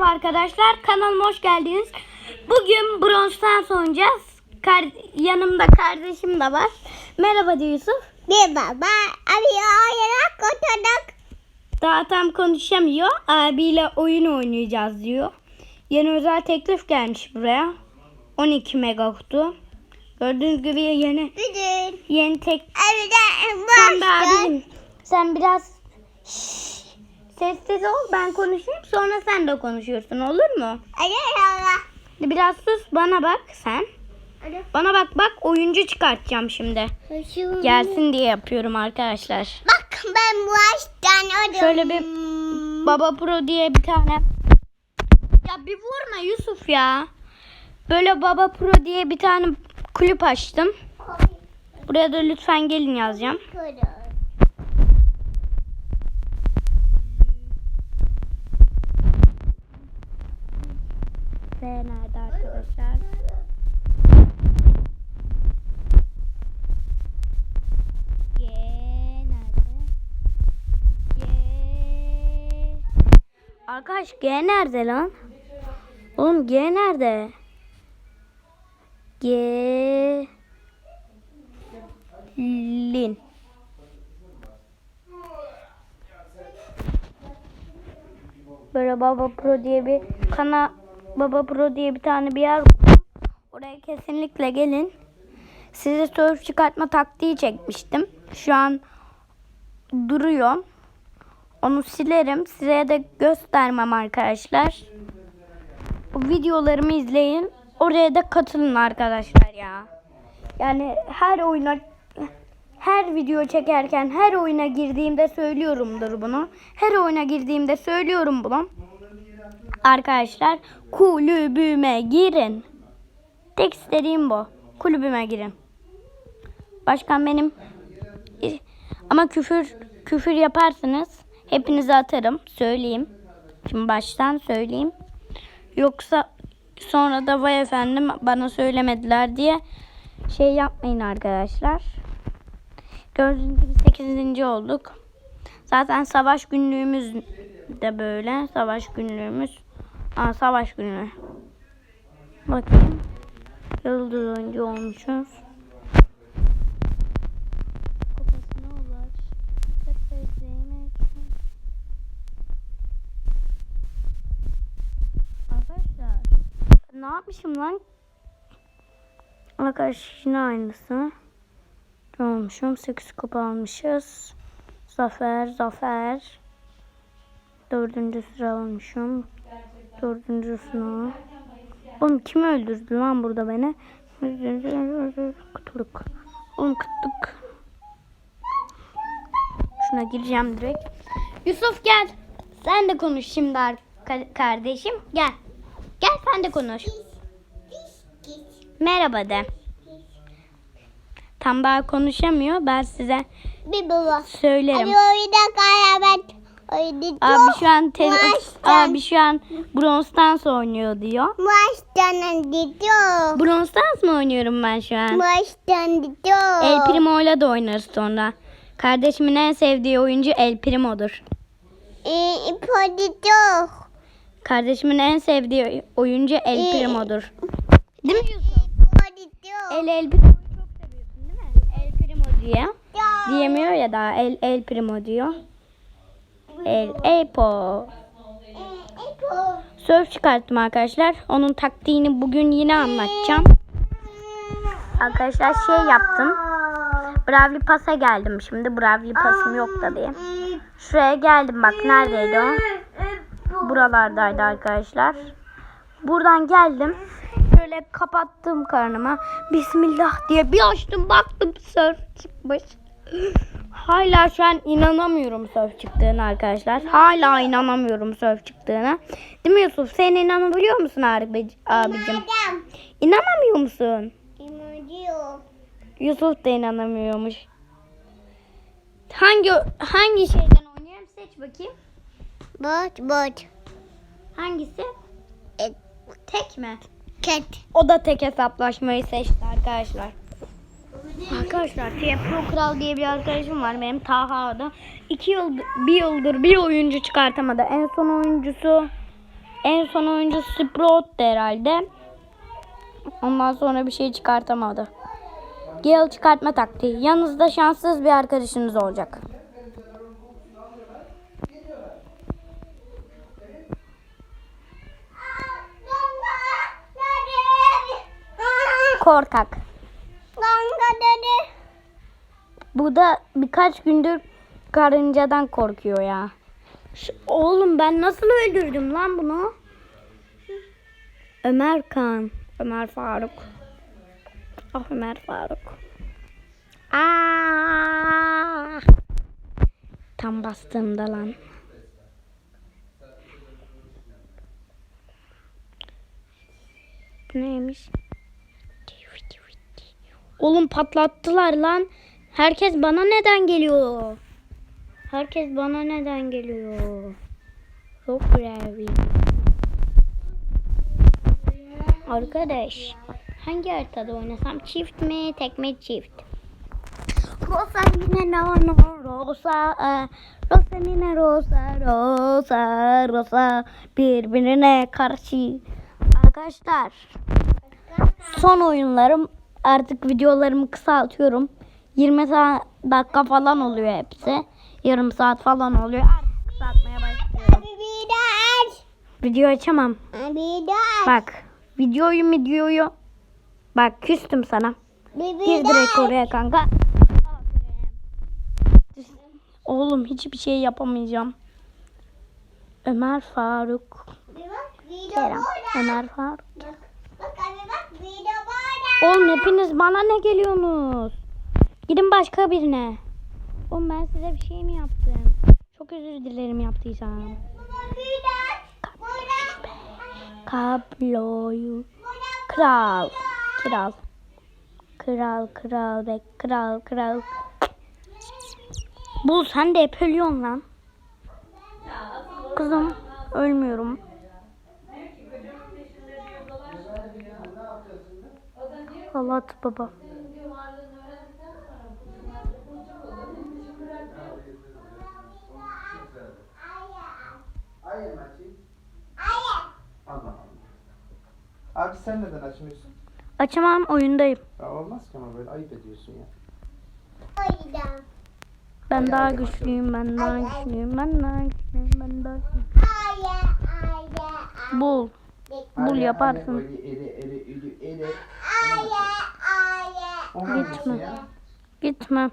Merhaba arkadaşlar, kanalıma hoş geldiniz. Bugün Bronze'dan oynayacağız. Kar- yanımda kardeşim de var. Merhaba de Yusuf. Bir baba abi ayarak oturduk. Daha tam konuşamıyor. Abiyle oyun oynayacağız diyor. Yeni özel teklif gelmiş buraya. 12 mega kutu. Gördüğünüz gibi yeni yeni tek sen başta. abicim sen biraz Şşş, sessiz ol ben konuşayım sonra sen de konuşuyorsun olur mu? Allah. Biraz sus bana bak sen. Bana bak bak oyuncu çıkartacağım şimdi. Gelsin diye yapıyorum arkadaşlar. Bak ben bu açtan oldum. Şöyle bir Baba Pro diye bir tane. Ya bir vurma Yusuf ya. Böyle Baba Pro diye bir tane kulüp açtım. Buraya da lütfen gelin yazacağım. Ve nerede arkadaşlar? G nerede? G Arkadaş G nerede lan? Oğlum G nerede? G Lin Böyle Baba Pro diye bir kana Baba Pro diye bir tane bir yer buldum. Oraya kesinlikle gelin. Size surf çıkartma taktiği çekmiştim. Şu an duruyor. Onu silerim. Size de göstermem arkadaşlar. Bu videolarımı izleyin. Oraya da katılın arkadaşlar ya. Yani her oyuna her video çekerken her oyuna girdiğimde söylüyorumdur bunu. Her oyuna girdiğimde söylüyorum bunu. Arkadaşlar kulübüme girin. Tek istediğim bu. Kulübüme girin. Başkan benim ama küfür küfür yaparsınız. Hepinizi atarım. Söyleyeyim. Şimdi baştan söyleyeyim. Yoksa sonra da vay efendim bana söylemediler diye şey yapmayın arkadaşlar. Gördüğünüz gibi 8. olduk. Zaten savaş günlüğümüz de böyle. Savaş günlüğümüz. Aa, savaş günlüğü. Bakayım. Yıldız oyuncu olmuşuz. Arkadaşlar. Ne yapmışım lan? Arkadaşlar yine aynısı. Olmuşum? 8 kupa almışız. Zafer, zafer. Dördüncü sıra almışım. Dördüncü sıra. Oğlum kim öldürdü lan burada beni? Kıtlık. Oğlum kıtlık. Şuna gireceğim direkt. Yusuf gel. Sen de konuş şimdi kardeşim. Gel. Gel sen de konuş. Merhaba de. Tam daha konuşamıyor. Ben size Bir baba. söylerim. Abi oyunda kıyafet. Abi şu an te- abi şu an Bronze Dance oynuyor diyor. Maçtan gidiyor. Bronze Dance mı oynuyorum ben şu an? Maçtan gidiyor. El Primo'yla da oynarız sonra. Kardeşimin en sevdiği oyuncu El Primo'dur. Ee, gidiyor. Kardeşimin en sevdiği oyuncu El Primo'dur. Değil mi Yusuf? El El Primo'yu çok seviyorsun değil mi? El Primo diye. Diyemiyor ya daha El El Primo diyor. El Epo. Surf çıkarttım arkadaşlar. Onun taktiğini bugün yine anlatacağım. Arkadaşlar şey yaptım. Bravli Pass'a geldim şimdi. Bravli Pass'ım yok diye. Şuraya geldim bak neredeydi o? Buralardaydı arkadaşlar. Buradan geldim. Şöyle kapattım karnıma. Bismillah diye bir açtım baktım surf çıkmış. Hala şu an inanamıyorum surf çıktığına arkadaşlar. Hala inanamıyorum surf çıktığına. Değil mi Yusuf? Sen inanabiliyor musun abi, abicim? İnanamıyor musun? İmodiyor. Yusuf da inanamıyormuş. Hangi hangi şeyden oynayayım seç bakayım. Bot bot. Hangisi? E, Tek mi? ket. O da tek hesaplaşmayı seçti arkadaşlar. Arkadaşlar Pro Kral diye bir arkadaşım var benim Taha'da. İki yıl, bir yıldır bir oyuncu çıkartamadı. En son oyuncusu En son oyuncu Sprout'tu herhalde. Ondan sonra bir şey çıkartamadı. Gale çıkartma taktiği. Yanınızda şanssız bir arkadaşınız olacak. Korkak. Kanka dedi. Bu da birkaç gündür karıncadan korkuyor ya. Oğlum ben nasıl öldürdüm lan bunu? Ömer Kan. Ömer Faruk. Ah Ömer Faruk. Aa! Tam bastığımda lan. Neymiş? Oğlum patlattılar lan. Herkes bana neden geliyor? Herkes bana neden geliyor? Çok görevi. Arkadaş, hangi haritada oynasam? Çift mi, tek mi çift? Rosa yine no no Rosa, e, Rosa yine Rosa, Rosa, Rosa birbirine karşı. Arkadaşlar, son oyunlarım artık videolarımı kısaltıyorum. 20 saat dakika falan oluyor hepsi. Yarım saat falan oluyor. Artık kısaltmaya başlıyorum. Video açamam. Bak videoyu videoyu. Bak küstüm sana. Bir Gir direkt oraya kanka. Oğlum hiçbir şey yapamayacağım. Ömer Faruk. Kerem. Ömer Faruk. Oğlum hepiniz bana ne geliyorsunuz? Gidin başka birine. Oğlum ben size bir şey mi yaptım? Çok özür dilerim yaptıysam. Kabloyu. Kral. Kral. Kral, kral, bek, kral, kral. Bul sen de hep lan. Kızım ölmüyorum. Allah baba. Sen neden açmıyorsun? Açamam oyundayım. Ya olmaz ki ama böyle ayıp ediyorsun ya. Oyda. Ben daha güçlüyüm, ben daha güçlüyüm, ben daha güçlüyüm, ben daha güçlüyüm. Hayır. Hayır. Bul. Bul yaparsın. Böyle eri eri eri eri. Hayır. Hayır. Olmaz Gitme. ya. Gitme.